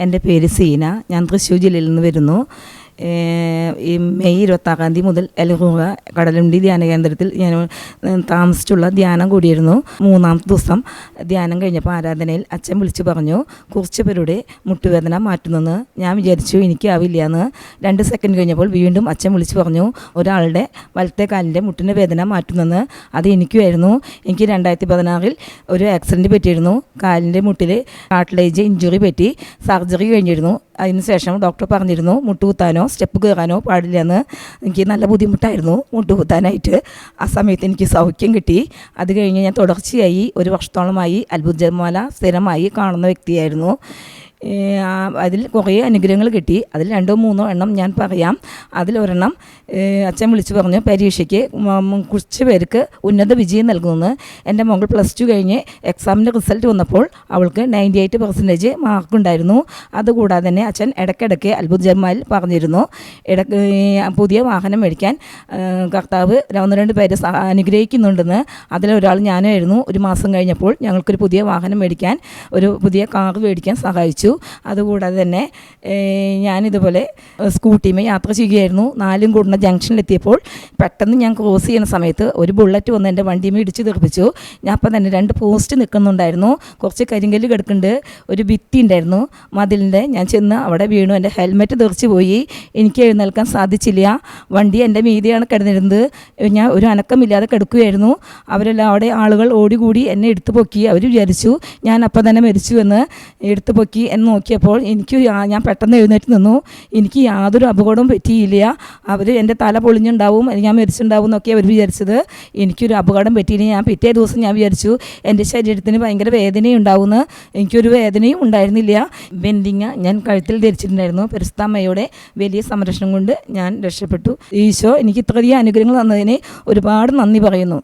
എന്റെ പേര് സീന. ഞാൻ തൃശ്ശൂർ ജില്ലയിൽ നിന്ന് വരുന്നു. ഈ മെയ് ഇരുപത്താം തീയതി മുതൽ എലഹൂറ കടലുണ്ടി ധ്യാന കേന്ദ്രത്തിൽ ഞാൻ താമസിച്ചുള്ള ധ്യാനം കൂടിയിരുന്നു. മൂന്നാമത്തെ ദിവസം ധ്യാനം കഴിഞ്ഞപ്പോൾ ആരാധനയിൽ അച്ഛൻ വിളിച്ചു പറഞ്ഞു കുറച്ച് പേരുടെ മുട്ടുവേദന മാറ്റുന്നെന്ന് ഞാൻ വിചാരിച്ചു എനിക്കാവില്ല എന്ന് രണ്ട് സെക്കൻഡ് കഴിഞ്ഞപ്പോൾ വീണ്ടും അച്ഛൻ വിളിച്ചു പറഞ്ഞു ഒരാളുടെ വലത്തെ കാലിന്റെ മുട്ടിന്റെ വേദന മാറ്റുന്നെന്ന്. അത് എനിക്കുമായിരുന്നു. എനിക്ക് രണ്ടായിരത്തി പതിനാറിൽ ഒരു ആക്സിഡന്റ് പറ്റിയിരുന്നു. കാലിന്റെ മുട്ടിൽ കാട്ടിലേജ് ഇഞ്ചുറി പറ്റി സർജറി കഴിഞ്ഞിരുന്നു. അതിനുശേഷം ഡോക്ടർ പറഞ്ഞിരുന്നു മുട്ടുകുത്താനോ സ്റ്റെപ്പ് കയറാനോ പാടില്ല എന്ന് എനിക്ക് നല്ല ബുദ്ധിമുട്ടായിരുന്നു മുട്ടുകുത്താനായിട്ട്. ആ സമയത്ത് എനിക്ക് സൗഖ്യം കിട്ടി. അത് കഴിഞ്ഞ് ഞാൻ തുടർച്ചയായി ഒരു വർഷത്തോളമായി അത്ഭുത ജപമാല സ്ഥിരമായി കാണുന്ന വ്യക്തിയായിരുന്നു. അതിൽ കുറേ അനുഗ്രഹങ്ങൾ കിട്ടി. അതിൽ രണ്ടോ മൂന്നോ എണ്ണം ഞാൻ പറയാം. അതിലൊരെണ്ണം അച്ഛൻ വിളിച്ചു പറഞ്ഞു പരീക്ഷയ്ക്ക് കുറച്ച് പേർക്ക് ഉന്നത വിജയം നൽകുന്നു എന്റെ മകൾ പ്ലസ് ടു കഴിഞ്ഞ് എക്സാമിന്റെ റിസൾട്ട് വന്നപ്പോൾ അവൾക്ക് നയന്റി എയ്റ്റ് പെർസെന്റേജ് മാർക്കുണ്ടായിരുന്നു അതുകൂടാതെ തന്നെ അച്ഛൻ ഇടയ്ക്കിടയ്ക്ക് അത്ഭുത ജന്മാൽ പറഞ്ഞിരുന്നു ഇടയ്ക്ക് പുതിയ വാഹനം മേടിക്കാൻ കർത്താവ് ഒന്ന് രണ്ട് പേരെ അനുഗ്രഹിക്കുന്നുണ്ടെന്ന് അതിലൊരാൾ ഞാനായിരുന്നു. ഒരു മാസം കഴിഞ്ഞപ്പോൾ ഞങ്ങൾക്കൊരു പുതിയ വാഹനം മേടിക്കാൻ ഒരു പുതിയ കാർ മേടിക്കാൻ സഹായിച്ചു. അതുകൂടാതെ തന്നെ ഞാനിതുപോലെ സ്കൂട്ടിയുമേ യാത്ര ചെയ്യുകയായിരുന്നു. നാലും കൂടുന്ന ജംഗ്ഷനിലെത്തിയപ്പോൾ പെട്ടെന്ന് ഞാൻ ക്രോസ് ചെയ്യുന്ന സമയത്ത് ഒരു ബുള്ളറ്റ് വന്ന് എന്റെ വണ്ടിയുമേ ഇടിച്ച് തെറിപ്പിച്ചു. ഞാൻ അപ്പം തന്നെ രണ്ട് പോസ്റ്റ് നിൽക്കുന്നുണ്ടായിരുന്നു. കുറച്ച് കരിങ്കല്ല് കിടക്കുന്നുണ്ട്. ഒരു ഭിത്തി ഉണ്ടായിരുന്നു. മതിലിന്റെ ഞാൻ ചെന്ന് അവിടെ വീണു. എന്റെ ഹെൽമെറ്റ് തെറിച്ച് പോയി. എനിക്ക് എഴുന്നേൽക്കാൻ സാധിച്ചില്ല. വണ്ടി എന്റെ മീതിയാണ് കിടന്നിരുന്നത്. ഞാൻ ഒരു അനക്കമില്ലാതെ കിടക്കുകയായിരുന്നു. അവരെല്ലാം അവിടെ ആളുകൾ ഓടികൂടി എന്നെ എടുത്തു പൊക്കി അവർ വിചാരിച്ചു ഞാൻ അപ്പം തന്നെ മരിച്ചു എന്ന് എടുത്തു പൊക്കി എന്ന് നോക്കിയപ്പോൾ എനിക്ക് ഞാൻ പെട്ടെന്ന് എഴുന്നേറ്റ് നിന്നു. എനിക്ക് യാതൊരു അപകടവും പറ്റിയില്ല. അവർ എന്റെ തല പൊളിഞ്ഞുണ്ടാവും ഞാൻ മരിച്ചിട്ടുണ്ടാവും എന്നൊക്കെ അവർ വിചാരിച്ചത്. എനിക്കൊരു അപകടം പറ്റിയില്ല. ഞാൻ പിറ്റേ ദിവസം ഞാൻ വിചാരിച്ചു എന്റെ ശരീരത്തിന് ഭയങ്കര വേദനയുണ്ടാവുമെന്ന്. എനിക്കൊരു വേദനയും ഉണ്ടായിരുന്നില്ല. ബെൻഡിങ്ങ ഞാൻ കഴുത്തിൽ ധരിച്ചിട്ടുണ്ടായിരുന്നു. പരിസ്ഥാമ്മയുടെ വലിയ സംരക്ഷണം കൊണ്ട് ഞാൻ രക്ഷപ്പെട്ടു. ഈശോ എനിക്ക് ഇത്രയധികം അനുഗ്രഹങ്ങൾ തന്നതിന് ഒരുപാട് നന്ദി പറയുന്നു.